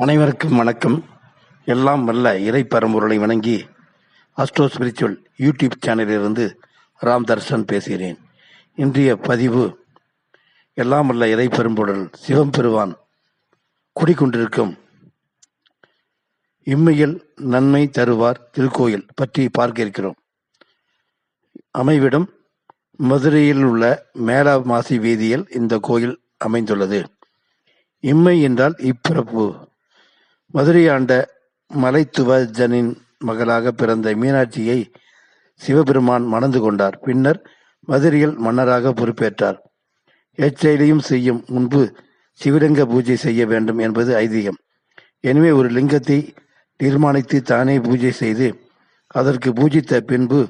அனைவருக்கும் வணக்கம். எல்லாம் வல்ல இறை பரம்பொருளை வணங்கி அஸ்ட்ரோ ஸ்பிரிச்சுவல் யூடியூப் சேனலிலிருந்து ராம் தர்ஷன் பேசுகிறேன். இன்றைய பதிவு எல்லாம் வல்ல இறை பெரும்பொருள் சிவம் பெருவான் குடிக்கொண்டிருக்கும் இம்மையில் நன்மை தருவார் திருக்கோயில் பற்றி பார்க்க இருக்கிறோம் அமைவிடம் மதுரையில் உள்ள மேலமாசி வீதியில் இந்த கோயில் அமைந்துள்ளது. இம்மை என்றால் இப்பிறப்பு. மதுரையாண்ட ஆண்ட மலைத்துவஜனின் மகளாக பிறந்த மீனாட்சியை சிவபெருமான் மணந்து கொண்டார். பின்னர் மதுரையில் மன்னராக பொறுப்பேற்றார். எச்செயலையும் செய்யும் முன்பு சிவலிங்க பூஜை செய்ய வேண்டும் என்பது ஐதீகம். எனவே ஒரு லிங்கத்தை நிர்மாணித்து தானே பூஜை செய்து அதற்கு பூஜித்த பின்பு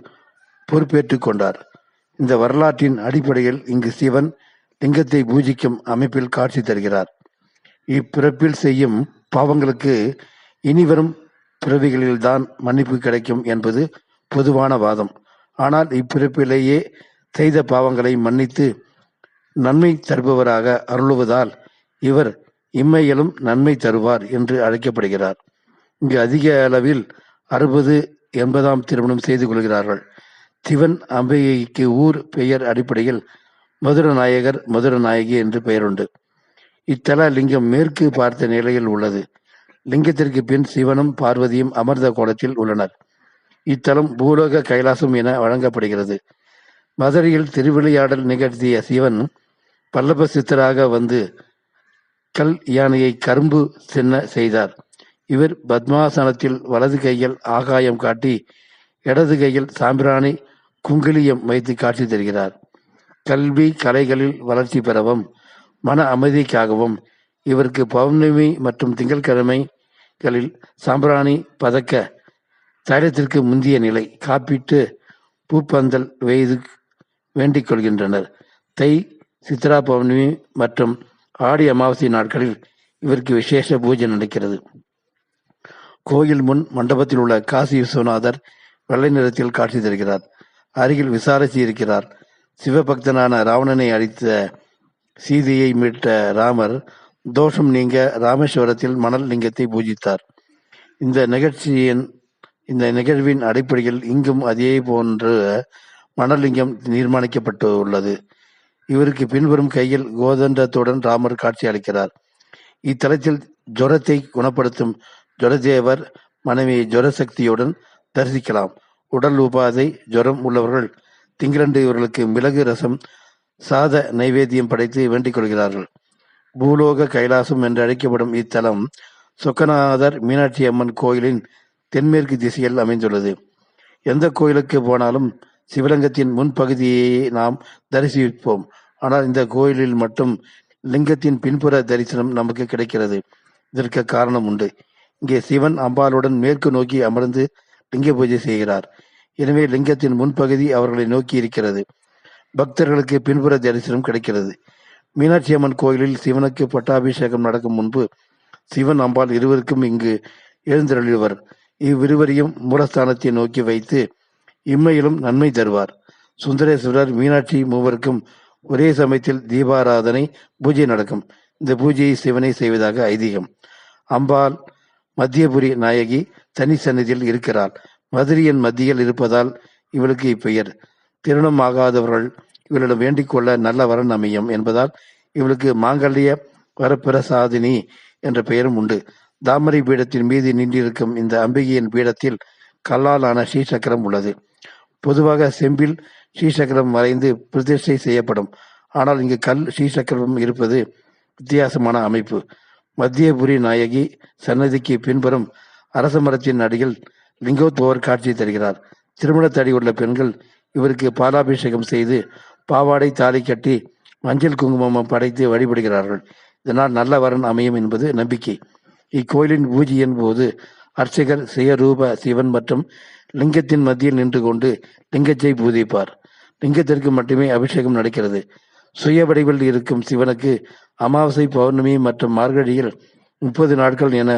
பொறுப்பேற்றுக் கொண்டார். இந்த வரலாற்றின் அடிப்படையில் இங்கு சிவன் லிங்கத்தை பூஜிக்கும் அமைப்பில் காட்சி தருகிறார். இப்பிறப்பில் செய்யும் பாவங்களுக்கு இனிவரும் பிறவிகளில்தான் மன்னிப்பு கிடைக்கும் என்பது பொதுவான வாதம். ஆனால் இப்பிறப்பிலேயே செய்த பாவங்களை மன்னித்து நன்மை தருபவராக அருளுவதால் இவர் இம்மையிலும் நன்மை தருவார் என்று அழைக்கப்படுகிறார். இங்கு அதிக அளவில் அறுபது எண்பதாம் திருமணம் செய்து கொள்கிறார்கள். சிவன் அம்பிகைக்கு ஊர் பெயர் அடிப்படையில் மதுரநாயகர் மதுரநாயகி என்று பெயருண்டு. இத்தல லிங்கம் மேற்கு பார்த்த நிலையில் உள்ளது. லிங்கத்திற்கு பின் சிவனும் பார்வதியும் அமர்ந்த கோலத்தில் உள்ளனர். இத்தலம் பூலோக கைலாசம் என வழங்கப்படுகிறது. மதுரையில் திருவிளையாடல் நிகழ்த்திய சிவன் பல்லப சித்தராக வந்து கல் யானையை கரும்பு சின்ன செய்தார். இவர் பத்மாசனத்தில் வலது கையில் ஆகாயம் காட்டி இடது கையில் சாம்பிராணி குங்கிலியம் வைத்து காட்சி தருகிறார். கல்வி கலைகளில் வளர்ச்சி பெறவும் மன அமைதிக்காகவும் இவருக்கு பௌர்ணமி மற்றும் திங்கட்கிழமைகளில் சாம்பிராணி பதக்க தைலத்திற்கு முந்திய நிலை காப்பீட்டு பூப்பந்தல் வெய்து வேண்டிக் கொள்கின்றனர். தை சித்ரா பௌர்ணமி மற்றும் ஆடி அமாவாசை நாட்களில் இவருக்கு விசேஷ பூஜை நடக்கிறது. கோயில் முன் மண்டபத்தில் உள்ள காசி விஸ்வநாதர் வெள்ளை நிறத்தில் காட்சி தருகிறார். அருகில் விசாரிச்சு இருக்கிறார். சிவபக்தனான ராவணனை அழித்த சீதையை மீட்ட ராமர் தோஷம் நீங்க ராமேஸ்வரத்தில் மணல் லிங்கத்தை பூஜித்தார். இந்த நிகழ்ச்சியின் இந்த நிகழ்வின் அடிப்படையில் இங்கும் அதே போன்று மணலிங்கம் நிர்மாணிக்கப்பட்டு உள்ளது இவருக்கு பின்வரும் கையில் கோதண்டத்துடன் ராமர் காட்சி அளிக்கிறார். இத்தலத்தில் ஜுரத்தை குணப்படுத்தும் ஜுரதேவர் மனைவியை ஜுரசக்தியுடன் தரிசிக்கலாம். உடல் உபாதை ஜுரம் உள்ளவர்கள் திங்களண்டு இவர்களுக்கு மிளகு ரசம் சாத நைவேத்தியம் படைத்து வேண்டிக் கொள்கிறார்கள். பூலோக கைலாசம் என்று அழைக்கப்படும் இத்தலம் சொக்கநாதர் மீனாட்சி அம்மன் கோயிலின் தென்மேற்கு திசையில் அமைந்துள்ளது. எந்த கோயிலுக்கு போனாலும் சிவலிங்கத்தின் முன்பகுதியை நாம் தரிசிப்போம். ஆனால் இந்த கோயிலில் மட்டும் லிங்கத்தின் பின்புற தரிசனம் நமக்கு கிடைக்கிறது. இதற்கு காரணம் உண்டு. இங்கே சிவன் அம்பாளுடன் மேற்கு நோக்கி அமர்ந்து லிங்க பூஜை செய்கிறார். எனவே லிங்கத்தின் முன்பகுதி அவர்களை நோக்கி இருக்கிறது. பக்தர்களுக்கு பின்புற தரிசனம் கிடைக்கிறது. மீனாட்சி அம்மன் கோயிலில் சிவனுக்கு பட்டாபிஷேகம் நடக்கும் முன்பு சிவன் அம்பாள் இருவருக்கும் இங்கு எழுந்தருளிவர் இவ்விருவரையும் மூலஸ்தானத்தை நோக்கி வைத்து இம்மையிலும் நன்மை தருவார். சுந்தரேஸ்வரர் மீனாட்சி மூவருக்கும் ஒரே சமயத்தில் தீபாராதனை பூஜை நடக்கும். இந்த பூஜையை சிவனை செய்வதாக ஐதீகம். அம்பாள் மத்தியபுரி நாயகி தனி சன்னதியில் இருக்கிறாள். மதுரையின் மத்தியில் இருப்பதால் இவளுக்கு இப்பெயர். திருமணம் ஆகாதவர்கள் இவளிடம் வேண்டிக்கொள்ள நல்ல வரன் அமையும் என்பதால் இவளுக்கு மாங்கல்ய வரப்பிரசாதினி என்ற பெயரும் உண்டு. தாமரை பீடத்தின் மீது நின்றிருக்கும் இந்த அம்பிகையின் பீடத்தில் கல்லால் ஆன ஸ்ரீசக்கரம் உள்ளது. பொதுவாக செம்பில் ஸ்ரீசக்கரம் வரைந்து பிரதிஷ்டை செய்யப்படும். ஆனால் இங்கு கல் ஸ்ரீசக்கரம் இருப்பது வித்தியாசமான அமைப்பு. மத்தியபுரி நாயகி சன்னதிக்கு பின்புறம் அரச மரத்தின் அடியில் லிங்கோத்பவர் காட்சி தருகிறார். திருமண தடி உள்ள பெண்கள் இவருக்கு பாலாபிஷேகம் செய்து பாவாடை தாலி கட்டி மஞ்சள் குங்குமம் படைத்து வழிபடுகிறார்கள். இதனால் நல்ல வரன் அமையும் என்பது நம்பிக்கை. இக்கோயிலின் பூஜையின் போது அர்ச்சகர் சுயரூப சிவன் மற்றும் லிங்கத்தின் மத்தியில் நின்று கொண்டு லிங்கத்தை பூதிப்பார் லிங்கத்திற்கு மட்டுமே அபிஷேகம் நடக்கிறது. சுய வடிவில் இருக்கும் சிவனுக்கு அமாவாசை பௌர்ணமி மற்றும் மார்கழியில் முப்பது நாட்கள் என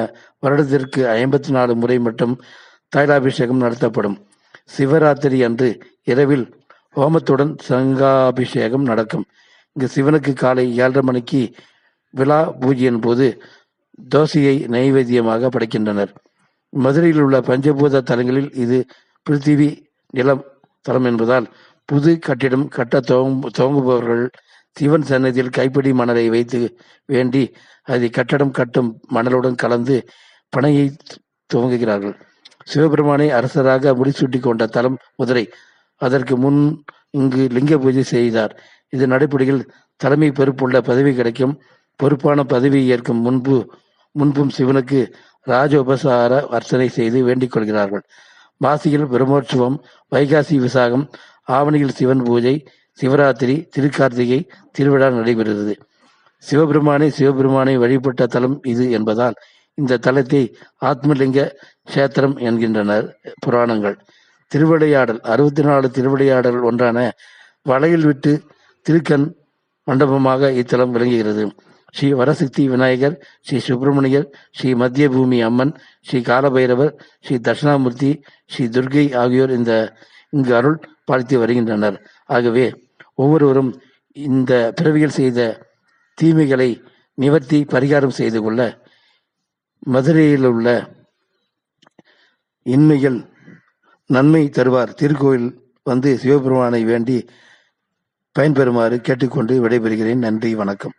வருடத்திற்கு ஐம்பத்தி நாலு முறை மட்டும் தைலாபிஷேகம் நடத்தப்படும். சிவராத்திரி அன்று இரவில் ஹோமத்துடன் சங்காபிஷேகம் நடக்கும். இங்கு சிவனுக்கு காலை ஏழரை மணிக்கு விழா பூஜையின் போது தோசையை நைவேத்தியமாக படைக்கின்றனர். மதுரையில் உள்ள பஞ்சபூத தலங்களில் இது பிருத்திவி நிலம் தலம் என்பதால் புது கட்டிடம் கட்ட துவங்கு துவங்குபவர்கள் சிவன் சன்னதியில் கைப்பிடி மணலை வைத்து வேண்டி அதை கட்டடம் கட்டும் மணலுடன் கலந்து பனையை துவங்குகிறார்கள். சிவபெருமானை அரசராக முடிசூட்டி கொண்ட தலம் மதுரை. அதற்கு முன் இங்கு லிங்க பூஜை செய்தார். இதன் அடிப்படையில் தலைமை பொறுப்புள்ள பதவி கிடைக்கும். பொறுப்பான பதவி ஏற்கும் முன்பு முன்பும் சிவனுக்கு ராஜ உபசார அர்ச்சனை செய்து வேண்டிக் கொள்கிறார்கள். மாசியில் பிரம்மோற்சவம் வைகாசி விசாகம் ஆவணியில் சிவன் பூஜை சிவராத்திரி திருக்கார்த்திகை திருவிழா நடைபெறுகிறது. சிவபெருமானை சிவபெருமானை வழிபட்ட தலம் இது என்பதால் இந்த தலத்தை ஆத்மலிங்க கஷேத்திரம் என்கின்றனர் புராணங்கள். திருவிளையாடல் அறுபத்தி நாலு திருவிளையாடல் ஒன்றான வளையில் விட்டு திருக்கண் மண்டபமாக இத்தலம் விளங்குகிறது. ஸ்ரீ வரசக்தி விநாயகர் ஸ்ரீ சுப்பிரமணியர் ஸ்ரீ மத்திய பூமி அம்மன் ஸ்ரீ காலபைரவர் ஸ்ரீ தட்சிணாமூர்த்தி ஸ்ரீ துர்கை ஆகியோர் இந்த இங்கு அருள் பாலித்து வருகின்றனர். ஆகவே ஒவ்வொருவரும் இந்த பிறவியில் செய்த தீமைகளை நிவர்த்தி பரிகாரம் செய்து கொள்ள மதுரையில் உள்ள இன்மைகள் நன்மை தருவார். திருக்கோயில் வந்து சிவபெருமானை வேண்டி பயன்பெறுமாறு கேட்டுக்கொண்டு விடைபெறுகிறேன். நன்றி வணக்கம்.